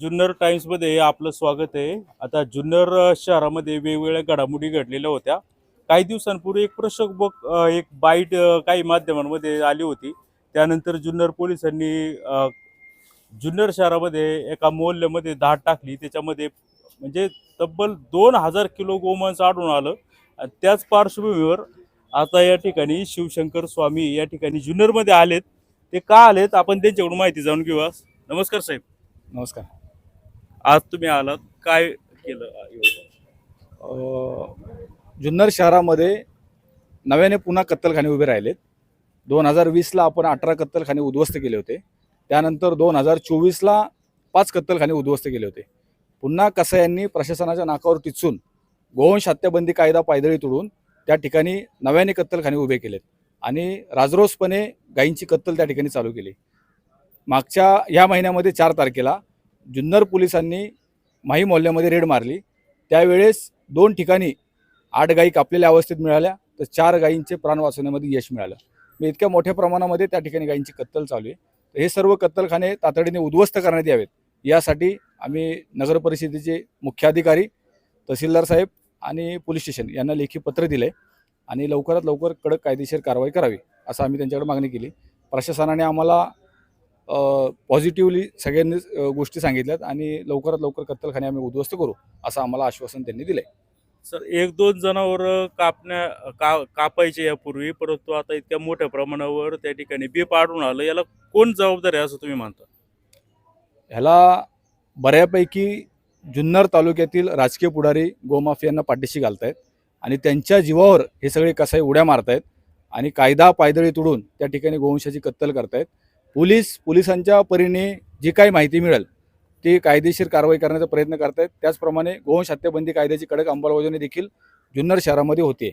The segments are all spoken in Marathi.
जुन्नर टाइम्समध्ये आपलं स्वागत आहे. आता जुन्नर शहरामध्ये वेगवेगळ्या घडामोडी घडलेल्या होत्या. काही दिवसांपूर्वी एक प्रसंग एक बाईट काही माध्यमांमध्ये आली होती. त्यानंतर जुन्नर पोलिसांनी जुन्नर शहरामध्ये एका मोहल्ल्यामध्ये धाड टाकली. त्याच्यामध्ये म्हणजे तब्बल दोन हजार किलो गोमांस आढळून आलं. आणि त्याच पार्श्वभूमीवर आता या ठिकाणी शिवशंकर स्वामी या ठिकाणी जुन्नरमध्ये आलेत. ते का आलेत? आपण त्यांच्याकडून माहिती जाणून घेऊ नमस्कार साहेब. नमस्कार. आज तुम्ही आलात काय केलं जुन्नर शहरामध्ये नव्याने पुन्हा कत्तलखाने उभे राहिलेत. दोन हजार वीसला आपण अठरा कत्तलखाने उद्ध्वस्त केले होते. त्यानंतर दोन हजार चोवीसला पाच कत्तलखाने उद्ध्वस्त केले होते. पुन्हा कसायांनी प्रशासनाच्या नाकावर टिचून गोवंश हत्याबंदी कायदा पायदळी तोडून त्या ठिकाणी नव्याने कत्तलखाने उभे केलेत आणि राजरोसपणे गायींची कत्तल त्या ठिकाणी चालू केली. मागच्या या महिन्यामध्ये चार तारखेला जुन्नर पोलिसांनी माही मोहल्ल्यामध्ये रेड मारली. त्यावेळेस दोन ठिकाणी आठ गायी कापलेल्या अवस्थेत मिळाल्या तर चार गायींचे प्राण वाचवण्यामध्ये यश मिळालं. मी इतक्या मोठ्या प्रमाणामध्ये त्या ठिकाणी गायींची कत्तल चालू आहे. तर हे सर्व कत्तलखाने तातडीने उद्ध्वस्त करण्यात यावेत. यासाठी आम्ही नगर परिषदेचे मुख्याधिकारी तहसीलदार साहेब आणि पोलीस स्टेशन यांना लेखी पत्र दिले आणि लवकरात लवकर कडक कायदेशीर कारवाई करावी असं आम्ही त्यांच्याकडे मागणी केली. प्रशासनाने आम्हाला पॉझिटिव्हली सगळ्यांनी गोष्टी सांगितल्यात आणि लवकरात लवकर कत्तलखाने आम्ही उद्ध्वस्त करू असं आम्हाला आश्वासन त्यांनी दिलंय. सर एक दोन जनावर कापण्या का कापायचे यापूर्वी परंतु आता इतक्या मोठ्या प्रमाणावर त्या ठिकाणी बीप आढळून आलं. याला कोण जबाबदार आहे असं तुम्ही मानता? ह्याला बऱ्यापैकी जुन्नर तालुक्यातील राजकीय पुढारी गोमाफियांना पाठीशी घालतायत आणि त्यांच्या जीवावर हे सगळे कसाई उड्या मारतायत आणि कायदा पायदळी तोडून त्या ठिकाणी गोवंशाची कत्तल करतायत. पोलीस पोलिसांच्या परीने जी काही माहिती मिळेल ती कायदेशीर कारवाई करण्याचा प्रयत्न करत आहेत त्याचप्रमाणे गोवंश हत्याबंदी कायद्याची कडक अंमलबजावणी देखील जुन्नर शहरामध्ये होते.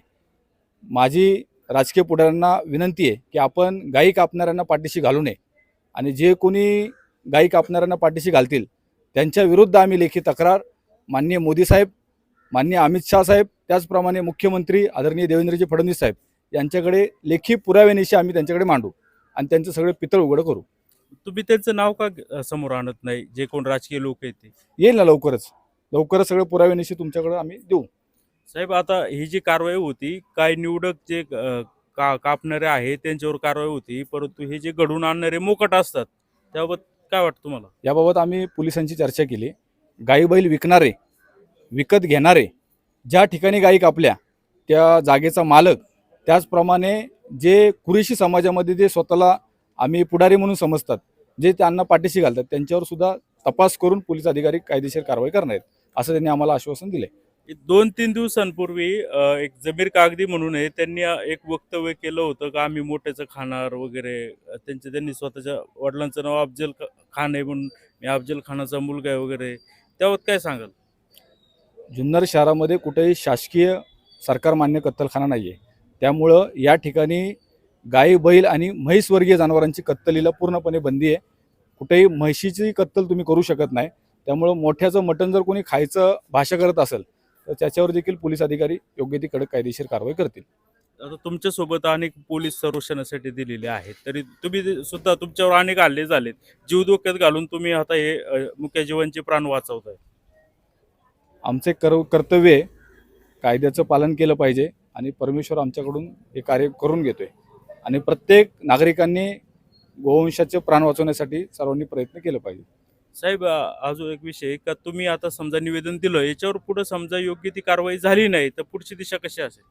माझी राजकीय पुढाऱ्यांना विनंती आहे की आपण गायी कापणाऱ्यांना पाठीशी घालू नये आणि जे कोणी गायी कापणाऱ्यांना पाठीशी घालतील त्यांच्या विरुद्ध आम्ही लेखी तक्रार माननीय मोदी साहेब माननीय अमित शाह साहेब त्याचप्रमाणे मुख्यमंत्री आदरणीय देवेंद्रजी फडणवीस साहेब यांच्याकडे लेखी पुराव्यानिशी आम्ही त्यांच्याकडे मांडू. आणि त्यांचं सगळे पितळ उघडं करू. तुम्ही त्यांचं नाव का समोर आणत नाही? जे कोण राजकीय लोक आहेत ते. येईल ना लवकरच. लवकरच सगळे पुराव्यानिशी तुमच्याकडे आम्ही देऊ. साहेब आता ही जी कारवाई होती काय निवडक जे अ, का कापणारे आहेत त्यांच्यावर कारवाई होती परंतु हे जे घडून आणणारे मोकट असतात त्याबाबत काय वाटतं तुम्हाला? याबाबत आम्ही पोलिसांची चर्चा केली. गाई बैल विकणारे विकत घेणारे ज्या ठिकाणी गायी कापल्या त्या जागेचा मालक त्याचप्रमाणे जे कुरेशी समाजामध्ये जे स्वतःला आम्ही पुढारी म्हणून समजतात जे त्यांना पाठीशी घालतात त्यांच्यावर सुद्धा तपास करून पोलीस अधिकारी कायदेशीर कारवाई करणार आहेत असं त्यांनी आम्हाला आश्वासन दिले दोन तीन दिवसांपूर्वी एक जमीर कागदी म्हणून आहे त्यांनी एक वक्तव्य केलं होतं का आम्ही मोठ्याचं खाणार वगैरे त्यांचे त्यांनी स्वतःच्या वडिलांचं नाव अफजल खान आहे म्हणून मी अफजल खानाचा मुलगा आहे वगैरे त्यावर काय सांगाल? जुन्नर शहरामध्ये कुठेही शासकीय सरकार मान्य कत्तलखाना नाही आहे त्यामुळं या ठिकाणी गाई बैल आणि म्हैसवर्गीय जनावरांची कत्तलीला पूर्णपणे बंदी आहे. कुठेही म्हशीची कत्तल तुम्ही करू शकत नाही. त्यामुळं मोठ्याचं मटण जर कोणी खायचं भाषा करत असेल तर त्याच्यावर देखील पोलीस अधिकारी योग्य ती कडक कायदेशीर कारवाई करतील. आता तुमच्यासोबत अनेक पोलीस संरक्षणासाठी दिलेले आहेत. तरी तुम्ही सुद्धा तुमच्यावर अनेक हल्ले झालेत. जीव धोक्यात घालून तुम्ही आता हे अ, मुक्या जीवांचे प्राण वाचवताय. आमचे कर कर्तव्य आहे कायद्याचं पालन केलं पाहिजे. आणि परमेश्वर आमच्याकडून हे कार्य करून घेतोय. आणि प्रत्येक नागरिकांनी गोवंशाचे प्राण वाचवण्यासाठी सर्वांनी प्रयत्न केलं पाहिजे. साहेब अजून एक विषय का? तुम्ही आता समजा निवेदन दिलं याच्यावर पुढे समजा योग्य ती कारवाई झाली नाही तर पुढची दिशा कशी असेल?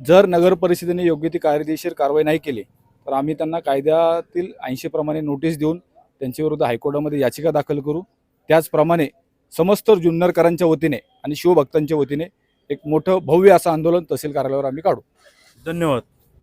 जर नगर परिषदेने योग्य ती कायदेशीर कारवाई नाही केली तर आम्ही त्यांना कायद्यातील ऐंशी प्रमाणे नोटीस देऊन त्यांच्याविरुद्ध हायकोर्टामध्ये याचिका दाखल करू. त्याचप्रमाणे समस्त जुन्नरकरांच्या वतीने आणि शिवभक्तांच्या वतीने एक मोठं भव्य असं आंदोलन तहसील कार्यालयावर आम्ही काढू. धन्यवाद.